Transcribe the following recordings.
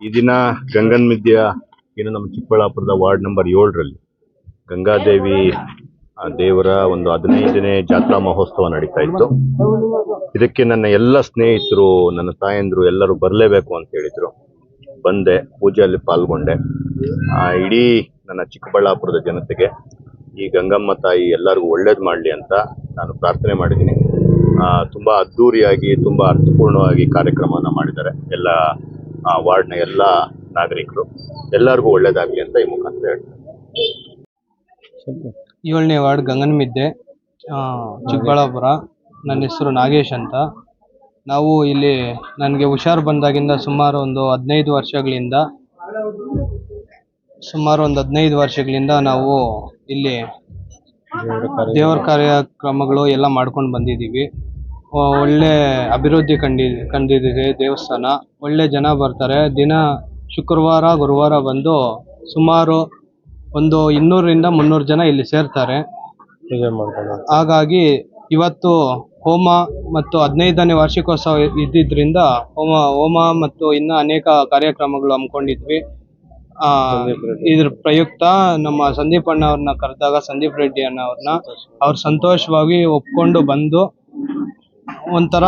ಈ ದಿನ ಗಂಗನ್ ಮಿದ್ಯ ಏನು ನಮ್ಮ ಚಿಕ್ಕಬಳ್ಳಾಪುರದ ವಾರ್ಡ್ ನಂಬರ್ ಏಳರಲ್ಲಿ ಗಂಗಾದೇವಿ ದೇವರ ಒಂದು ಹದಿನೈದನೇ ಜಾತ್ರಾ ಮಹೋತ್ಸವ ನಡೀತಾ ಇತ್ತು. ಇದಕ್ಕೆ ನನ್ನ ಎಲ್ಲ ಸ್ನೇಹಿತರು ನನ್ನ ತಾಯಂದ್ರು ಎಲ್ಲರೂ ಬರಲೇಬೇಕು ಅಂತ ಹೇಳಿದ್ರು. ಬಂದೆ ಪೂಜೆಯಲ್ಲಿ ಪಾಲ್ಗೊಂಡೆ. ಆ, ಇಡೀ ನನ್ನ ಚಿಕ್ಕಬಳ್ಳಾಪುರದ ಜನತೆಗೆ ಈ ಗಂಗಮ್ಮ ತಾಯಿ ಎಲ್ಲರಿಗೂ ಒಳ್ಳೇದು ಮಾಡಲಿ ಅಂತ ನಾನು ಪ್ರಾರ್ಥನೆ ಮಾಡಿದ್ದೀನಿ. ತುಂಬಾ ಅದ್ಧೂರಿಯಾಗಿ ತುಂಬಾ ಅರ್ಥಪೂರ್ಣವಾಗಿ ಕಾರ್ಯಕ್ರಮವನ್ನ ಮಾಡಿದ್ದಾರೆ ಎಲ್ಲ ಆ, ವಾರ್ಡ್ನ ಎಲ್ಲ ನಾಗರಿಕರು. ಎಲ್ಲರಿಗೂ ಒಳ್ಳೇದಾಗ್ಲಿ ಅಂತ ಈ ಮುಖಾಂತರ ಹೇಳ್ತಾರೆ ಏಳನೇ ವಾರ್ಡ್ ಗಂಗನಮಿದ್ದೆ ಚಿಕ್ಕಬಳ್ಳಾಪುರ. ನನ್ನ ಹೆಸರು ನಾಗೇಶ್ ಅಂತ. ನಾವು ಇಲ್ಲಿ ನನಗೆ ಹುಷಾರು ಬಂದಾಗಿಂದ ಸುಮಾರು ಒಂದು ಹದಿನೈದು ವರ್ಷಗಳಿಂದ, ಸುಮಾರು ಒಂದು ಹದಿನೈದು ವರ್ಷಗಳಿಂದ ನಾವು ಇಲ್ಲಿ ದೇವರ ಕಾರ್ಯಕ್ರಮಗಳು ಎಲ್ಲ ಮಾಡ್ಕೊಂಡು ಬಂದಿದ್ದೀವಿ. ಒಳ್ಳೆ ಅಭಿವೃದ್ಧಿ ಕಂಡಿ, ಕಂಡಿದೆ ದೇವಸ್ಥಾನ. ಒಳ್ಳೆ ಜನ ಬರ್ತಾರೆ. ದಿನ ಶುಕ್ರವಾರ, ಗುರುವಾರ ಬಂದು ಸುಮಾರು ಒಂದು ಇನ್ನೂರರಿಂದ ಮುನ್ನೂರು ಜನ ಇಲ್ಲಿ ಸೇರ್ತಾರೆ. ಹಾಗಾಗಿ ಇವತ್ತು ಹೋಮ ಮತ್ತು ಹದಿನೈದನೇ ವಾರ್ಷಿಕೋತ್ಸವ ಇದ್ದಿದ್ರಿಂದ ಹೋಮ ಹೋಮ ಮತ್ತು ಇನ್ನ ಅನೇಕ ಕಾರ್ಯಕ್ರಮಗಳು ಹಮ್ಮಿಕೊಂಡಿದ್ವಿ. ಆ ಇದ್ರ ಪ್ರಯುಕ್ತ ನಮ್ಮ ಸಂದೀಪ್ ಅಣ್ಣ ಅವ್ರನ್ನ ಕರೆದಾಗ ಸಂದೀಪ್ ರೆಡ್ಡಿ ಅಣ್ಣ ಅವ್ರನ್ನ ಅವ್ರು ಸಂತೋಷವಾಗಿ ಒಪ್ಕೊಂಡು ಬಂದು ಒಂಥರ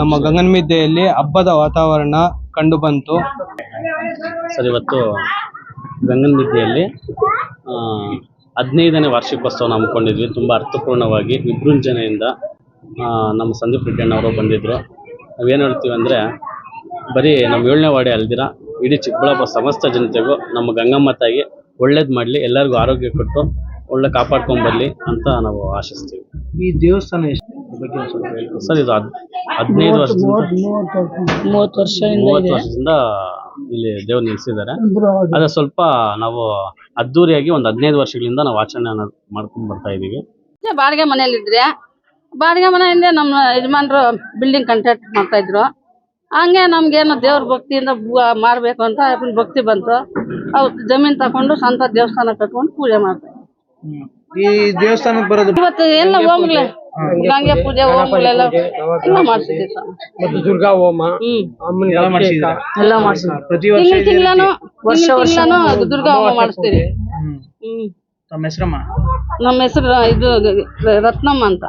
ನಮ್ಮ ಗಗನಮಿದ್ದೆಯಲ್ಲಿ ಹಬ್ಬದ ವಾತಾವರಣ ಕಂಡು ಬಂತು. ಸರ್ ಇವತ್ತು ಗಂಗನ ಮಿದ್ಯೆಯಲ್ಲಿ ಹದಿನೈದನೇ ವಾರ್ಷಿಕೋತ್ಸವನ ಹಮ್ಮಿಕೊಂಡಿದ್ವಿ. ತುಂಬ ಅರ್ಥಪೂರ್ಣವಾಗಿ ವಿಜೃಂಭಣೆಯಿಂದ ನಮ್ಮ ಸಂದೀಪ್ ಅವರು ಬಂದಿದ್ದರು ನಾವೇನು ಹೇಳ್ತೀವಿ ಅಂದರೆ ಬರೀ ನಮ್ಮ ಏಳನೇ ವಾಡೆ ಅಲ್ದಿರ ಇಡೀ ಚಿಕ್ಕಬಳ್ಳಾಪುರ ಸಮಸ್ತ ಜನತೆಗೂ ನಮ್ಮ ಗಂಗಮ್ಮ ತಾಯಿ ಒಳ್ಳೇದು ಮಾಡಲಿ ಎಲ್ಲರಿಗೂ ಆರೋಗ್ಯ ಕೊಟ್ಟು ಒಳ್ಳೆ ಕಾಪಾಡ್ಕೊಂಡ್ ಬರ್ಲಿ ಅಂತ ನಾವು ಆಶಿಸ್ತೀವಿ. ಈ ದೇವಸ್ಥಾನ ಎಷ್ಟು. ಸರ್ ಇದು ಹದ್ ಹದಿನೈದು ವರ್ಷದಿಂದ ಮೂವತ್ತು ವರ್ಷದಿಂದ ಇಲ್ಲಿ ದೇವ್ರು ನಿಲ್ಸಿದ್ದಾರೆ. ಅದ ಸ್ವಲ್ಪ ನಾವು ಅದ್ದೂರಿಯಾಗಿ ಒಂದು ಹದಿನೈದು ವರ್ಷಗಳಿಂದ ನಾವು ಆಚರಣೆ ಮಾಡ್ಕೊಂಡು ಬರ್ತಾ ಇದೀವಿ. ಬಾಡಿಗೆ ಮನೇಲಿದ್ರೆ ಬಾಡಿಗೆ ಮನೆಯಿಂದ ನಮ್ಮ ಯಜಮಾನ್ರು ಬಿಲ್ಡಿಂಗ್ ಕಾಂಟ್ರಾಕ್ಟ್ ಮಾಡ್ತಾ ಇದ್ರು. ಹಂಗೆ ನಮ್ಗೇನು ದೇವ್ರ ಭಕ್ತಿಯಿಂದ ಮಾಡ್ಬೇಕು ಅಂತ ಭಕ್ತಿ ಬಂತು. ಅವ್ರು ಜಮೀನ್ ತಕೊಂಡು ಸ್ವಂತ ದೇವಸ್ಥಾನ ಕಟ್ಕೊಂಡು ಪೂಜೆ ಮಾಡ್ತಾರೆ. ಈ ದೇವಸ್ಥಾನಕ್ಕೆ ಬರೋದು ಇವತ್ತು ಎಲ್ಲ ಹೋಮ್ಗಳೇ ಗಂಗೆ ಪೂಜೆ ಹೋಮಗಳೆಲ್ಲ ಎಲ್ಲ ಮಾಡ್ಸಿದ್ವಿ ಸರ್. ಮತ್ತು ದುರ್ಗಾ ಹೋಮ ಅಮ್ಮನ ಎಲ್ಲ ಮಾಡಿಸಿದ್ದಾರೆ ಎಲ್ಲ ಮಾಡ್ಸಿದ್ವಿ. ಪ್ರತಿ ವರ್ಷ ತಿಂಗಳು ತಿಂಗಳನು ವರ್ಷ ತಿಂಗಳನು ದುರ್ಗಾ ಹೋಮ ಮಾಡಿಸ್ತೀವಿ ಹ್ಮ್. ತಮ್ಮ ಹೆಸರಮ್ಮ? ನಮ್ಮ ಹೆಸರು ಇದು ರತ್ನಮ್ಮ ಅಂತ.